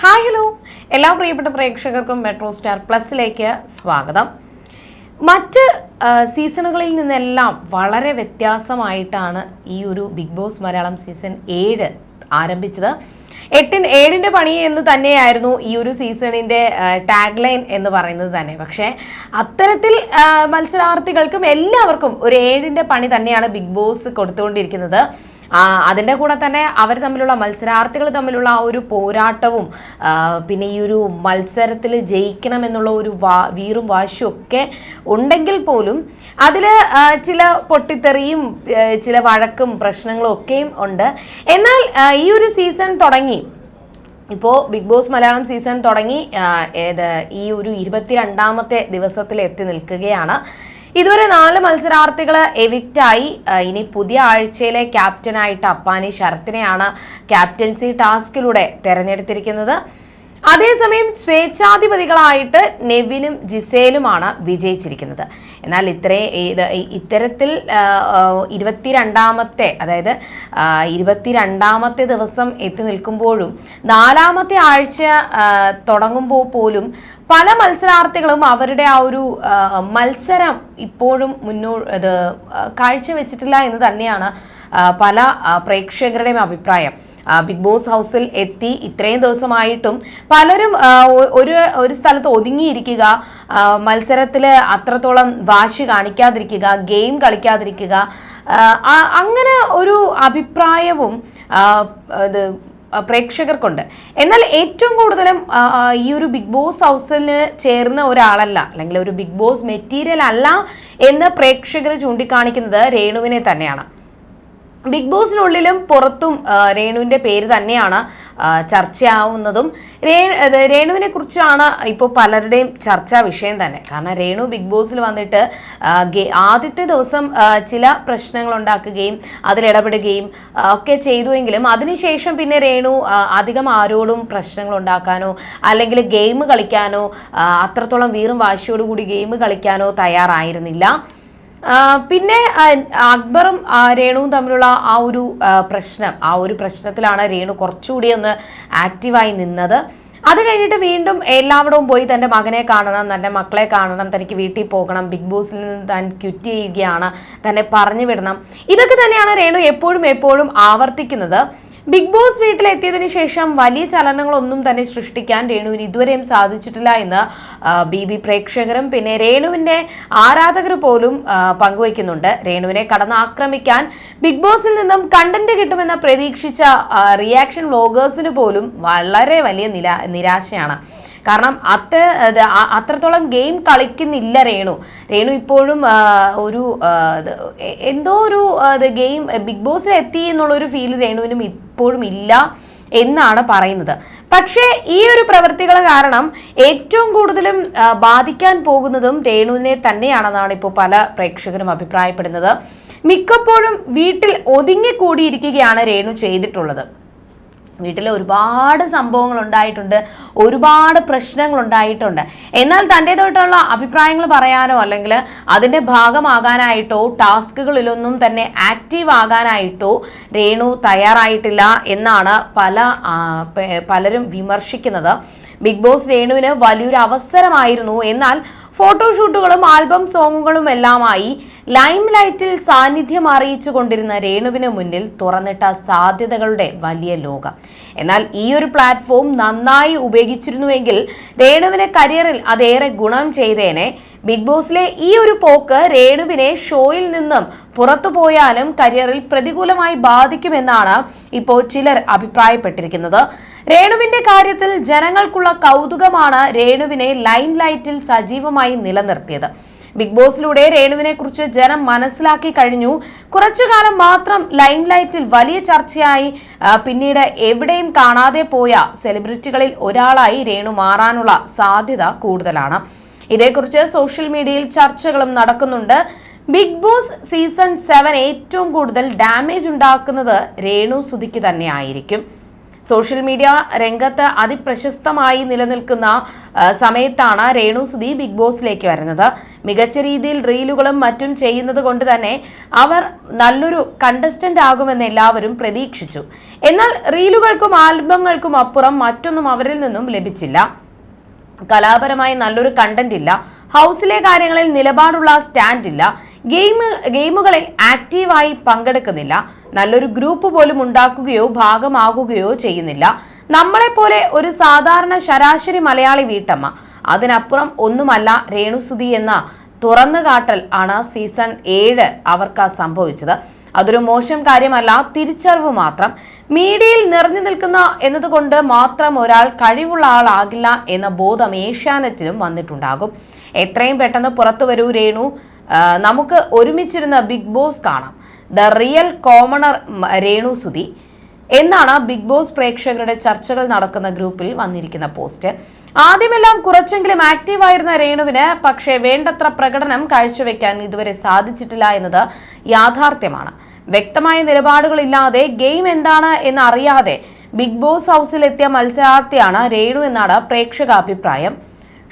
Hi hello. എല്ലാ പ്രിയപ്പെട്ട പ്രേക്ഷകർക്കും മെട്രോ സ്റ്റാർ പ്ലസിലേക്ക് സ്വാഗതം. മറ്റ് സീസണുകളിൽ നിന്നെല്ലാം വളരെ വ്യത്യാസമായിട്ടാണ് ഈ ഒരു ബിഗ് ബോസ് മലയാളം സീസൺ ഏഴ് ആരംഭിച്ചത്. എട്ടിൻ ഏഴിന്റെ പണി എന്ന് തന്നെയായിരുന്നു ഈ ഒരു സീസണിന്റെ ടാഗ് ലൈൻ എന്ന് പറയുന്നത് തന്നെ. പക്ഷേ അത്തരത്തിൽ മത്സരാർത്ഥികൾക്കും എല്ലാവർക്കും ഒരു ഏഴിന്റെ പണി തന്നെയാണ് ബിഗ് ബോസ് കൊടുത്തുകൊണ്ടിരിക്കുന്നത്. അതിന്റെ കൂടെ തന്നെ അവർ തമ്മിലുള്ള മത്സരാർത്ഥികൾ തമ്മിലുള്ള ആ ഒരു പോരാട്ടവും പിന്നെ ഈ ഒരു മത്സരത്തിൽ ജയിക്കണം എന്നുള്ള ഒരു വാ വീറും വാശിയും ഒക്കെ ഉണ്ടെങ്കിൽ പോലും അതിൽ ചില പൊട്ടിത്തെറിയും ചില വഴക്കും പ്രശ്നങ്ങളും ഒക്കെയും ഉണ്ട്. എന്നാൽ ഈ ഒരു സീസൺ തുടങ്ങി ഇപ്പോൾ ബിഗ് ബോസ് മലയാളം സീസൺ തുടങ്ങി ഏത് ഈ ഒരു ഇരുപത്തിരണ്ടാമത്തെ ദിവസത്തിൽ എത്തി നിൽക്കുകയാണ്. ഇതുവരെ നാല് മത്സരാർത്ഥികൾ എവിക്റ്റായി ഇനി പുതിയ ആഴ്ചയിലെ ക്യാപ്റ്റനായിട്ട് അപ്പാനി ശരത്തിനെയാണ് ക്യാപ്റ്റൻസി ടാസ്കിലൂടെ തെരഞ്ഞെടുത്തിരിക്കുന്നത്. അതേസമയം സ്വേച്ഛാധിപതികളായിട്ട് നെവിനും ജിസേലുമാണ് വിജയിച്ചിരിക്കുന്നത്. എന്നാൽ ഇത്രേ ഇത് ഇത്തരത്തിൽ ഇരുപത്തിരണ്ടാമത്തെ അതായത് ഇരുപത്തിരണ്ടാമത്തെ ദിവസം എത്തി നിൽക്കുമ്പോഴും നാലാമത്തെ ആഴ്ച തുടങ്ങുമ്പോൾ പോലും പല മത്സരാർത്ഥികളും അവരുടെ ആ ഒരു മത്സരം ഇപ്പോഴും മുന്നോ ഇത് കാഴ്ചവെച്ചിട്ടില്ല എന്ന് തന്നെയാണ് പല പ്രേക്ഷകരുടെയും അഭിപ്രായം. ബിഗ് ബോസ് ഹൗസിൽ എത്തി. ഇത്രയും ദിവസമായിട്ടും പലരും ഒരു ഒരു സ്ഥലത്ത് ഒതുങ്ങിയിരിക്കുക മത്സരത്തിൽ അത്രത്തോളം വാശി കാണിക്കാതിരിക്കുക ഗെയിം കളിക്കാതിരിക്കുക അങ്ങനെ ഒരു അഭിപ്രായവും ഇത് പ്രേക്ഷകർക്കുണ്ട്. എന്നാൽ ഏറ്റവും കൂടുതലും ഈ ഒരു ബിഗ് ബോസ് ഹൗസിൽ ചേർന്ന ഒരാളല്ല അല്ലെങ്കിൽ ഒരു ബിഗ് ബോസ് മെറ്റീരിയൽ അല്ല എന്ന് പ്രേക്ഷകർ ചൂണ്ടിക്കാണിക്കുന്നത് രേണുവിനെ തന്നെയാണ്. ബിഗ് ബോസിനുള്ളിലും പുറത്തും രേണുവിന്റെ പേര് തന്നെയാണ് ചർച്ചയാവുന്നതും. രേ രേണുവിനെ കുറിച്ചാണ് ഇപ്പോൾ പലരുടെയും ചർച്ചാ വിഷയം തന്നെ. കാരണം രേണു ബിഗ് ബോസിൽ വന്നിട്ട് ആദ്യത്തെ ദിവസം ചില പ്രശ്നങ്ങൾ ഉണ്ടാക്കുകയും അതിലിടപെടുകയും ഒക്കെ ചെയ്തുവെങ്കിലും അതിനുശേഷം പിന്നെ രേണു അധികം ആരോടും പ്രശ്നങ്ങൾ ഉണ്ടാക്കാനോ അല്ലെങ്കിൽ ഗെയിം കളിക്കാനോ അത്രത്തോളം വീറും വാശിയോടുകൂടി ഗെയിം കളിക്കാനോ തയ്യാറായിരുന്നില്ല. പിന്നെ അക്ബറും രേണുവും തമ്മിലുള്ള ആ ഒരു പ്രശ്നം ആ ഒരു പ്രശ്നത്തിലാണ് രേണു കുറച്ചുകൂടി ഒന്ന് ആക്റ്റീവായി നിന്നത്. അത് കഴിഞ്ഞിട്ട് വീണ്ടും എല്ലാവിടവും പോയി തന്റെ മകനെ കാണണം തന്റെ മക്കളെ കാണണം തനിക്ക് വീട്ടിൽ പോകണം ബിഗ് ബോസിൽ നിന്ന് താൻ ക്വിറ്റ് ചെയ്യുകയാണ് തന്നെ പറഞ്ഞു വിടണം. ഇതൊക്കെ തന്നെയാണ് രേണു എപ്പോഴും എപ്പോഴും ആവർത്തിക്കുന്നത്. ബിഗ് ബോസ് വീട്ടിലെത്തിയതിന് ശേഷം വലിയ ചലനങ്ങളൊന്നും തന്നെ സൃഷ്ടിക്കാൻ രേണുവിന് ഇതുവരെയും സാധിച്ചിട്ടില്ല എന്ന് ബി ബി പ്രേക്ഷകരും പിന്നെ രേണുവിന്റെ ആരാധകർ പോലും പങ്കുവയ്ക്കുന്നുണ്ട്. രേണുവിനെ കടന്നാക്രമിക്കാൻ ബിഗ് ബോസിൽ നിന്നും കണ്ടന്റ് കിട്ടുമെന്ന് പ്രതീക്ഷിച്ച റിയാക്ഷൻ വ്ലോഗേഴ്സിന് പോലും വളരെ വലിയ നില നിരാശയാണ്. കാരണം അത്ര അത്രത്തോളം ഗെയിം കളിക്കുന്നില്ല രേണു. രേണു ഇപ്പോഴും ഒരു എന്തോ ഒരു ഗെയിം ബിഗ് ബോസിൽ എത്തി എന്നുള്ളൊരു ഫീൽ രേണുവിനും ഇപ്പോഴും ഇല്ല എന്നാണ് പറയുന്നത്. പക്ഷേ ഈ ഒരു പ്രവൃത്തികൾ കാരണം ഏറ്റവും കൂടുതലും ബാധിക്കാൻ പോകുന്നതും രേണുവിനെ തന്നെയാണെന്നാണ് ഇപ്പോൾ പല പ്രേക്ഷകരും അഭിപ്രായപ്പെടുന്നത്. മിക്കപ്പോഴും വീട്ടിൽ ഒതുങ്ങിക്കൂടിയിരിക്കുകയാണ് രേണു ചെയ്തിട്ടുള്ളത്. വീട്ടിൽ ഒരുപാട് സംഭവങ്ങൾ ഉണ്ടായിട്ടുണ്ട് ഒരുപാട് പ്രശ്നങ്ങൾ ഉണ്ടായിട്ടുണ്ട് എന്നാൽ തന്റേതായിട്ടുള്ള അഭിപ്രായങ്ങൾ പറയാനോ അല്ലെങ്കിൽ അതിന്റെ ഭാഗമാകാനായിട്ടോ ടാസ്കുകളിലൊന്നും തന്നെ ആക്റ്റീവ് ആകാനായിട്ടോ രേണു തയ്യാറായിട്ടില്ല എന്നാണ് പല പലരും വിമർശിക്കുന്നത്. ബിഗ് ബോസ് രേണുവിന് വലിയൊരു അവസരമായിരുന്നു. എന്നാൽ ഫോട്ടോഷൂട്ടുകളും ആൽബം സോങ്ങുകളും എല്ലാമായി ലൈം ലൈറ്റിൽ സാന്നിധ്യം അറിയിച്ചു കൊണ്ടിരുന്ന രേണുവിന് മുന്നിൽ തുറന്നിട്ട സാധ്യതകളുടെ വലിയ ലോകം. എന്നാൽ ഈ ഒരു പ്ലാറ്റ്ഫോം നന്നായി ഉപയോഗിച്ചിരുന്നുവെങ്കിൽ രേണുവിനെ കരിയറിൽ അതേറെ ഗുണം ചെയ്തേനെ. ബിഗ് ബോസിലെ ഈ ഒരു പോക്ക് രേണുവിനെ ഷോയിൽ നിന്നും പുറത്തു പോയാലും കരിയറിൽ പ്രതികൂലമായി ബാധിക്കുമെന്നാണ് ഇപ്പോൾ ചിലർ അഭിപ്രായപ്പെട്ടിരിക്കുന്നത്. രേണുവിന്റെ കാര്യത്തിൽ ജനങ്ങൾക്കുള്ള കൗതുകമാണ് രേണുവിനെ ലൈം ലൈറ്റിൽ സജീവമായി നിലനിർത്തിയത്. ബിഗ് ബോസിലൂടെ രേണുവിനെ കുറിച്ച് ജനം മനസ്സിലാക്കി കഴിഞ്ഞു. കുറച്ചു കാലം മാത്രം ലൈം ലൈറ്റിൽ വലിയ ചർച്ചയായി. പിന്നീട് എവിടെയും കാണാതെ പോയ സെലിബ്രിറ്റികളിൽ ഒരാളായി രേണു മാറാനുള്ള സാധ്യത കൂടുതലാണ്. ഇതേക്കുറിച്ച് സോഷ്യൽ മീഡിയയിൽ ചർച്ചകളും നടക്കുന്നുണ്ട്. ബിഗ് ബോസ് സീസൺ സെവൻ ഏറ്റവും കൂടുതൽ ഡാമേജ് ഉണ്ടാക്കുന്നത് രേണു സുധിക്ക് തന്നെ ആയിരിക്കും സോഷ്യൽ മീഡിയ രംഗത്ത് അതിപ്രശസ്തമായി നിലനിൽക്കുന്ന സമയത്താണ് രേണു സുധി ബിഗ് ബോസിലേക്ക് വരുന്നത്. മികച്ച രീതിയിൽ റീലുകളും മറ്റും ചെയ്യുന്നത് കൊണ്ട് തന്നെ അവർ നല്ലൊരു കണ്ടസ്റ്റന്റ് ആകുമെന്ന് എല്ലാവരും പ്രതീക്ഷിച്ചു. എന്നാൽ റീലുകൾക്കും ആൽബങ്ങൾക്കും അപ്പുറം മറ്റൊന്നും അവരിൽ നിന്നും ലഭിച്ചില്ല. കലാപരമായി നല്ലൊരു കണ്ടന്റ് ഇല്ല. ഹൗസിലെ കാര്യങ്ങളിൽ നിലപാടുള്ള സ്റ്റാൻഡ് ഇല്ല. ഗെയിം ഗെയിമുകളിൽ ആക്റ്റീവായി പങ്കെടുക്കുന്നില്ല. നല്ലൊരു ഗ്രൂപ്പ് പോലും ഉണ്ടാക്കുകയോ ഭാഗമാകുകയോ ചെയ്യുന്നില്ല. നമ്മളെപ്പോലെ ഒരു സാധാരണ ശരാശരി മലയാളി വീട്ടമ്മ അതിനപ്പുറം ഒന്നുമല്ല രേണുസുതി എന്ന തുറന്നു കാട്ടൽ ആണ് സീസൺ ഏഴ് അവർക്ക് സംഭവിച്ചത്. അതൊരു മോശം കാര്യമല്ല തിരിച്ചറിവ് മാത്രം. മീഡിയയിൽ നിറഞ്ഞു നിൽക്കുന്ന എന്നതുകൊണ്ട് മാത്രം ഒരാൾ കഴിവുള്ള ആളാകില്ല എന്ന ബോധം ഏഷ്യാനെറ്റിനും വന്നിട്ടുണ്ടാകും. എത്രയും പെട്ടെന്ന് പുറത്തു വരൂ രേണു. നമുക്ക് ഒരുമിച്ചിരുന്ന ബിഗ് ബോസ് കാണാം. The real commoner Renu Sudhi എന്നാണ് ബിഗ് ബോസ് പ്രേക്ഷകരുടെ ചർച്ചകൾ നടക്കുന്ന ഗ്രൂപ്പിൽ വന്നിരിക്കുന്ന പോസ്റ്റ്. ആദ്യമെല്ലാം കുറച്ചെങ്കിലും ആക്റ്റീവായിരുന്ന രേണുവിന് പക്ഷേ വേണ്ടത്ര പ്രകടനം കാഴ്ചവെക്കാൻ ഇതുവരെ സാധിച്ചിട്ടില്ല എന്നത് യാഥാർത്ഥ്യമാണ്. വ്യക്തമായ നിലപാടുകളില്ലാതെ ഗെയിം എന്താണ് എന്ന് അറിയാതെ ബിഗ് ബോസ് ഹൗസിലെത്തിയ മത്സരാർത്ഥിയാണ് രേണു എന്നാണ് പ്രേക്ഷക അഭിപ്രായം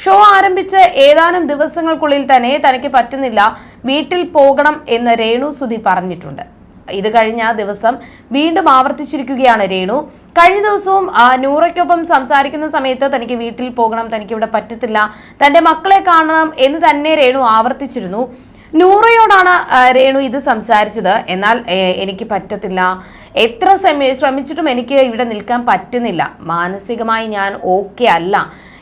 ഷോ ആരംഭിച്ച് ഏതാനും ദിവസങ്ങൾക്കുള്ളിൽ തന്നെ തനിക്ക് പറ്റുന്നില്ല വീട്ടിൽ പോകണം എന്ന് രേണു സുധി പറഞ്ഞിട്ടുണ്ട്. ഇത് കഴിഞ്ഞ ദിവസം വീണ്ടും ആവർത്തിച്ചിരിക്കുകയാണ് രേണു. കഴിഞ്ഞ ദിവസവും നൂറയ്ക്കൊപ്പം സംസാരിക്കുന്ന സമയത്ത് തനിക്ക് വീട്ടിൽ പോകണം തനിക്ക് ഇവിടെ പറ്റത്തില്ല തന്റെ മക്കളെ കാണണം എന്ന് തന്നെ രേണു ആവർത്തിച്ചിരുന്നു. നൂറയോടാണ് രേണു ഇത് സംസാരിച്ചത്. എന്നാൽ എനിക്ക് പറ്റത്തില്ല. എത്ര ശ്രമിച്ചിട്ടും എനിക്ക് ഇവിടെ നിൽക്കാൻ പറ്റുന്നില്ല. മാനസികമായി ഞാൻ ഓക്കെ അല്ല.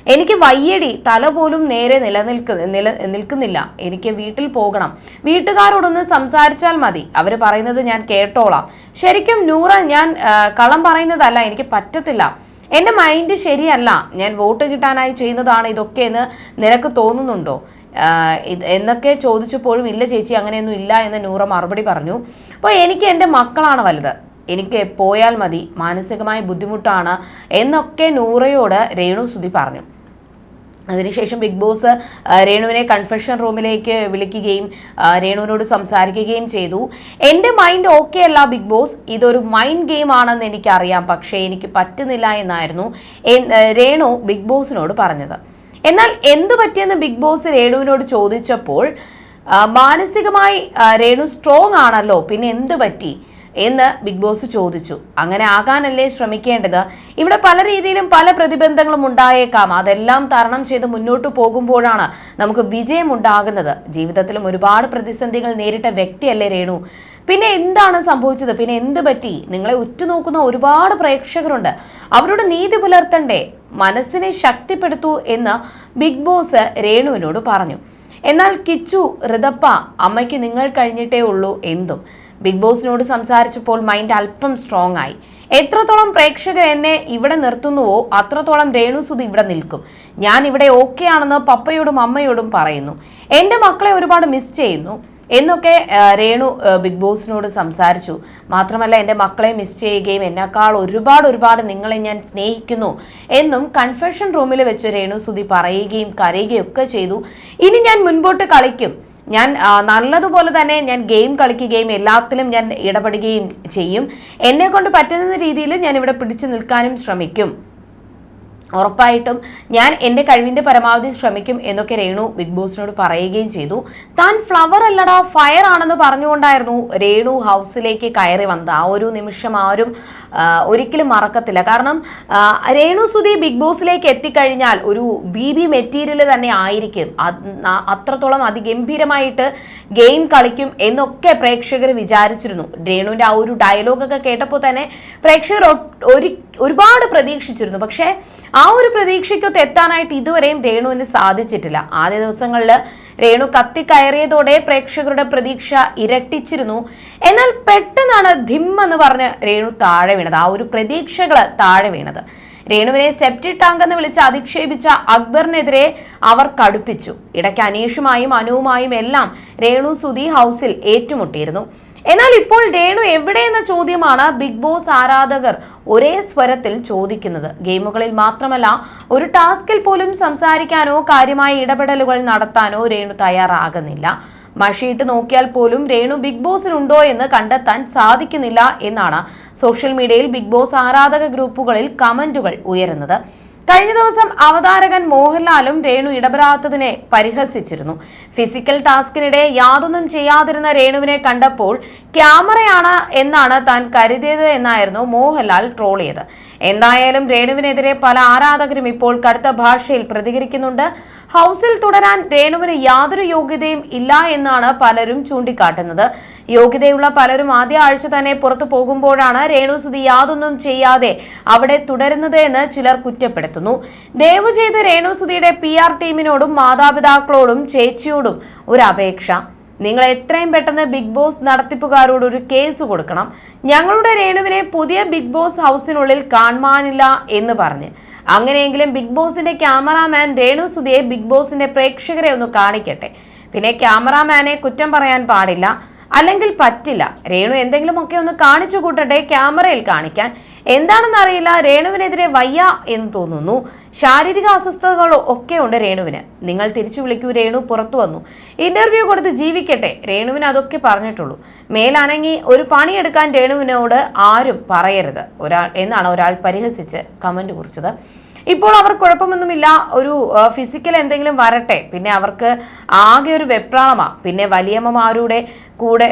എനിക്ക് വയ്യടി തല പോലും നേരെ നിലനിൽക്ക നില നിൽക്കുന്നില്ല. എനിക്ക് വീട്ടിൽ പോകണം. വീട്ടുകാരോടൊന്ന് സംസാരിച്ചാൽ മതി. അവർ പറയുന്നത് ഞാൻ കേട്ടോളാം. ശരിക്കും നൂറ ഞാൻ കളം പറയുന്നതല്ല എനിക്ക് പറ്റത്തില്ല. എന്റെ മൈൻഡ് ശരിയല്ല. ഞാൻ വോട്ട് കിട്ടാനായി ചെയ്യുന്നതാണ് ഇതൊക്കെ എന്ന് നിനക്ക് തോന്നുന്നുണ്ടോ? എന്നൊക്കെ ചോദിച്ചപ്പോഴും ഇല്ല ചേച്ചി അങ്ങനെയൊന്നും ഇല്ല എന്ന് നൂറ മറുപടി പറഞ്ഞു. അപ്പോൾ എനിക്ക് എന്റെ മക്കളാണ് വലുത്. എനിക്ക് പോയാൽ മതി മാനസികമായ ബുദ്ധിമുട്ടാണ് എന്നൊക്കെ നൂറയോട് രേണു സുധി പറഞ്ഞു. അതിനുശേഷം ബിഗ് ബോസ് രേണുവിനെ കൺഫെഷൻ റൂമിലേക്ക് വിളിക്കുകയും രേണുവിനോട് സംസാരിക്കുകയും ചെയ്തു. എന്റെ മൈൻഡ് ഓക്കെ അല്ല ബിഗ് ബോസ് ഇതൊരു മൈൻഡ് ഗെയിം ആണെന്ന് എനിക്കറിയാം പക്ഷേ എനിക്ക് പറ്റുന്നില്ല എന്നായിരുന്നു രേണു ബിഗ് ബോസിനോട് പറഞ്ഞത്. എന്നാൽ എന്തു പറ്റിയെന്ന് ബിഗ് ബോസ് രേണുവിനോട് ചോദിച്ചപ്പോൾ മാനസികമായി രേണു സ്ട്രോങ് ആണല്ലോ പിന്നെ എന്ത് പറ്റി? എന്ന് ബിഗ് ബോസ് ചോദിച്ചു. അങ്ങനെ ആകാനല്ലേ ശ്രമിക്കേണ്ടത്? ഇവിടെ പല രീതിയിലും പല പ്രതിബന്ധങ്ങളും ഉണ്ടായേക്കാം. അതെല്ലാം തരണം ചെയ്ത് മുന്നോട്ട് പോകുമ്പോഴാണ് നമുക്ക് വിജയമുണ്ടാകുന്നത് ജീവിതത്തിലും ഒരുപാട് പ്രതിസന്ധികൾ നേരിട്ട വ്യക്തിയല്ലേ രേണു. പിന്നെ എന്താണ് സംഭവിച്ചത്? പിന്നെ എന്ത് പറ്റി? നിങ്ങളെ ഉറ്റുനോക്കുന്ന ഒരുപാട് പ്രേക്ഷകരുണ്ട്. അവരോട് നീതി പുലർത്തണ്ടേ? മനസ്സിനെ ശക്തിപ്പെടുത്തൂ എന്ന് ബിഗ് ബോസ് രേണുവിനോട് പറഞ്ഞു. എന്നാൽ കിച്ചു ഋതപ്പ അമ്മയ്ക്ക് നിങ്ങൾ കഴിഞ്ഞിട്ടേ ഉള്ളൂ എന്തും. ബിഗ് ബോസിനോട് സംസാരിച്ചപ്പോൾ മൈൻഡ് അല്പം സ്ട്രോങ് ആയി. എത്രത്തോളം പ്രേക്ഷകർ എന്നെ ഇവിടെ നിർത്തുന്നുവോ അത്രത്തോളം രേണുസുതി ഇവിടെ നിൽക്കും. ഞാൻ ഇവിടെ ഓക്കെ ആണെന്ന് പപ്പയോടും അമ്മയോടും പറയുന്നു. എന്റെ മക്കളെ ഒരുപാട് മിസ് ചെയ്യുന്നു. എന്നൊക്കെ രേണു ബിഗ് ബോസിനോട് സംസാരിച്ചു. മാത്രമല്ല എന്റെ മക്കളെ മിസ് ചെയ്യുകയും എന്നെക്കാൾ ഒരുപാട് ഒരുപാട് നിങ്ങളെ ഞാൻ സ്നേഹിക്കുന്നു എന്നും കൺഫെഷൻ റൂമിൽ വെച്ച് രേണു സുധി പറയുകയും കരയുകയും ഒക്കെ ചെയ്തു. ഇനി ഞാൻ മുൻപോട്ട് കളിക്കും. ഞാൻ നല്ലതുപോലെ തന്നെ ഞാൻ ഗെയിം കളിക്കുകയും എല്ലാത്തിലും ഞാൻ ഇടപെടുകയും ചെയ്യും. എന്നെ കൊണ്ട് പറ്റുന്ന രീതിയിൽ ഞാൻ ഇവിടെ പിടിച്ചു നിൽക്കാനും ശ്രമിക്കും. ഉറപ്പായിട്ടും ഞാൻ എന്റെ കഴിവിന്റെ പരമാവധി ശ്രമിക്കും എന്നൊക്കെ രേണു ബിഗ് ബോസിനോട് പറയുകയും ചെയ്തു. താൻ ഫ്ലവർ അല്ലടാ ഫയർ ആണെന്ന് പറഞ്ഞുകൊണ്ടായിരുന്നു രേണു ഹൗസിലേക്ക് കയറി വന്നത്. ആ ഒരു നിമിഷം ആരും ഒരിക്കലും മറക്കത്തില്ല. കാരണം രേണു സുധി ബിഗ് ബോസിലേക്ക് എത്തിക്കഴിഞ്ഞാൽ ഒരു ബി ബി മെറ്റീരിയൽ തന്നെ ആയിരിക്കും. അത്രത്തോളം അതിഗംഭീരമായിട്ട് ഗെയിം കളിക്കും എന്നൊക്കെ പ്രേക്ഷകർ വിചാരിച്ചിരുന്നു. രേണുവിന്റെ ആ ഒരു ഡയലോഗൊക്കെ കേട്ടപ്പോൾ തന്നെ പ്രേക്ഷകർ ഒരു ഒരുപാട് പ്രതീക്ഷിച്ചിരുന്നു. പക്ഷേ ഒരു പ്രതീക്ഷയ്ക്കൊത്ത് എത്താനായിട്ട് ഇതുവരെയും രേണുവിന് സാധിച്ചിട്ടില്ല. ആദ്യ ദിവസങ്ങളിൽ രേണു കത്തിക്കയറിയതോടെ പ്രേക്ഷകരുടെ പ്രതീക്ഷ ഇരട്ടിച്ചിരുന്നു. എന്നാൽ പെട്ടെന്നാണ് ധിം എന്ന് പറഞ്ഞ് രേണു താഴെ വീണത്. ആ ഒരു പ്രതീക്ഷകൾ താഴെ വീണത്. രേണുവിനെ സെപ്റ്റി ടാങ്ക് എന്ന് വിളിച്ച് അധിക്ഷേപിച്ച അക്ബറിനെതിരെ അവർ കടുപ്പിച്ചു. ഇടയ്ക്ക് അനീഷുമായും അനുവുമായും എല്ലാം രേണു സുധി ഹൗസിൽ ഏറ്റുമുട്ടിയിരുന്നു. എന്നാൽ ഇപ്പോൾ രേണു എവിടെ എന്ന ചോദ്യമാണ് ബിഗ് ബോസ് ആരാധകർ ഒരേ സ്വരത്തിൽ ചോദിക്കുന്നത്. ഗെയിമുകളിൽ മാത്രമല്ല ഒരു ടാസ്കിൽ പോലും സംസാരിക്കാനോ കാര്യമായ ഇടപെടലുകൾ നടത്താനോ രേണു തയ്യാറാകുന്നില്ല. മഷിയിട്ട് നോക്കിയാൽ പോലും രേണു ബിഗ് ബോസിലുണ്ടോ എന്ന് കണ്ടെത്താൻ സാധിക്കുന്നില്ല എന്നാണ് സോഷ്യൽ മീഡിയയിൽ ബിഗ് ബോസ് ആരാധക ഗ്രൂപ്പുകളിൽ കമന്റുകൾ ഉയരുന്നത്. കഴിഞ്ഞ ദിവസം അവതാരകൻ മോഹൻലാലും രേണു ഇടപെടാത്തതിനെ പരിഹസിച്ചിരുന്നു. ഫിസിക്കൽ ടാസ്കിനിടെ യാതൊന്നും ചെയ്യാതിരുന്ന രേണുവിനെ കണ്ടപ്പോൾ ക്യാമറയാണ് എന്നാണ് താൻ കരുതിയത് എന്നായിരുന്നു മോഹൻലാൽ ട്രോൾ ചെയ്ത് എന്തായാലും രേണുവിനെതിരെ പല ആരാധകരും ഇപ്പോൾ കടുത്ത ഭാഷയിൽ പ്രതികരിക്കുന്നുണ്ട്. ഹൗസിൽ തുടരാൻ രേണുവിന് യാതൊരു യോഗ്യതയും ഇല്ല എന്നാണ് പലരും ചൂണ്ടിക്കാട്ടുന്നത്. യോഗ്യതയുള്ള പലരും ആദ്യ ആഴ്ച തന്നെ പുറത്തു പോകുമ്പോഴാണ് രേണു സുതി യാതൊന്നും ചെയ്യാതെ അവിടെ തുടരുന്നത് എന്ന് ചിലർ കുറ്റപ്പെടുത്തുന്നു. ദയവ് ചെയ്ത് രേണു സുതിയുടെ പി ആർ ടീമിനോടും മാതാപിതാക്കളോടും ചേച്ചിയോടും ഒരു അപേക്ഷ. നിങ്ങൾ എത്രയും പെട്ടെന്ന് ബിഗ് ബോസ് നടത്തിപ്പുകാരോട് ഒരു കേസ് കൊടുക്കണം. ഞങ്ങളുടെ രേണുവിനെ പുതിയ ബിഗ് ബോസ് ഹൗസിനുള്ളിൽ കാണുവാനില്ല എന്ന് പറഞ്ഞ്. അങ്ങനെയെങ്കിലും ബിഗ് ബോസിന്റെ ക്യാമറാമാൻ രേണു സുധിയെ ബിഗ് ബോസിന്റെ പ്രേക്ഷകരെ ഒന്ന് കാണിക്കട്ടെ. പിന്നെ ക്യാമറാമാനെ കുറ്റം പറയാൻ പാടില്ല അല്ലെങ്കിൽ പറ്റില്ല. രേണു എന്തെങ്കിലുമൊക്കെ ഒന്ന് കാണിച്ചു കൂട്ടട്ടെ ക്യാമറയിൽ കാണിക്കാൻ. എന്താണെന്ന് അറിയില്ല രേണുവിനെതിരെ വയ്യ എന്ന് തോന്നുന്നു. ശാരീരിക അസ്വസ്ഥതകൾ ഒക്കെ ഉണ്ട് രേണുവിന്. നിങ്ങൾ തിരിച്ചു വിളിക്കൂ രേണു പുറത്തു വന്നു. ഇന്റർവ്യൂ കൊടുത്ത് ജീവിക്കട്ടെ രേണുവിന് അതൊക്കെ പറഞ്ഞിട്ടുള്ളൂ. മേലാണെങ്കിൽ ഒരു പണിയെടുക്കാൻ രേണുവിനോട് ആരും പറയരുത്. ഒരാൾ എന്നാണ് ഒരാൾ പരിഹസിച്ച് കമന്റ് കുറിച്ചത്. ഇപ്പോൾ അവർ കുഴപ്പമൊന്നുമില്ല ഒരു ഫിസിക്കൽ എന്തെങ്കിലും വരട്ടെ. പിന്നെ അവർക്ക് ആകെ ഒരു വെപ്രാളമാണ് പിന്നെ വലിയമ്മമാരുടെ കൂടെ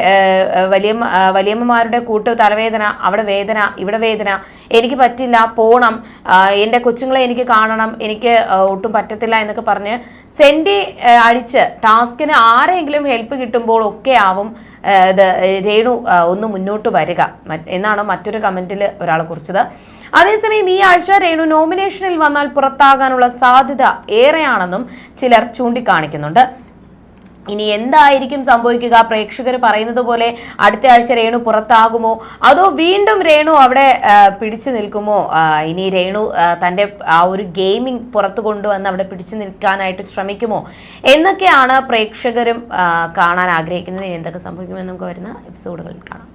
വലിയമ്മ വലിയമ്മമാരുടെ കൂട്ട് തലവേദന അവിടെ വേദന ഇവിടെ വേദന എനിക്ക് പറ്റില്ല പോണം എന്റെ കൊച്ചുങ്ങളെ എനിക്ക് കാണണം എനിക്ക് ഒട്ടും പറ്റത്തില്ല എന്നൊക്കെ പറഞ്ഞ് സെന്റി അടിച്ച് ടാസ്കിന് ആരെങ്കിലും ഹെൽപ്പ് കിട്ടുമ്പോൾ ഒക്കെ ആവും ഇത് രേണു ഒന്ന് മുന്നോട്ട് വരിക. എന്നാണ് മറ്റൊരു കമന്റിൽ ഒരാൾ കുറിച്ചത്. അതേസമയം ഈ ആഴ്ച രേണു നോമിനേഷനിൽ വന്നാൽ പുറത്താകാനുള്ള സാധ്യത ഏറെയാണെന്നും ചിലർ ചൂണ്ടിക്കാണിക്കുന്നുണ്ട്. ഇനി എന്തായിരിക്കും സംഭവിക്കുക? പ്രേക്ഷകർ പറയുന്നത് പോലെ അടുത്ത ആഴ്ച രേണു പുറത്താകുമോ? അതോ വീണ്ടും രേണു അവിടെ പിടിച്ചു നിൽക്കുമോ? ഇനി രേണു തന്റെ ആ ഒരു ഗെയിമിംഗ് പുറത്തു കൊണ്ടുവന്ന് അവിടെ പിടിച്ചു നിൽക്കാനായിട്ട് ശ്രമിക്കുമോ? എന്നൊക്കെയാണ് പ്രേക്ഷകരും കാണാൻ ആഗ്രഹിക്കുന്നത്. ഇനി എന്തൊക്കെ സംഭവിക്കുമെന്ന് നമുക്ക് വരുന്ന എപ്പിസോഡുകളിൽ കാണാം.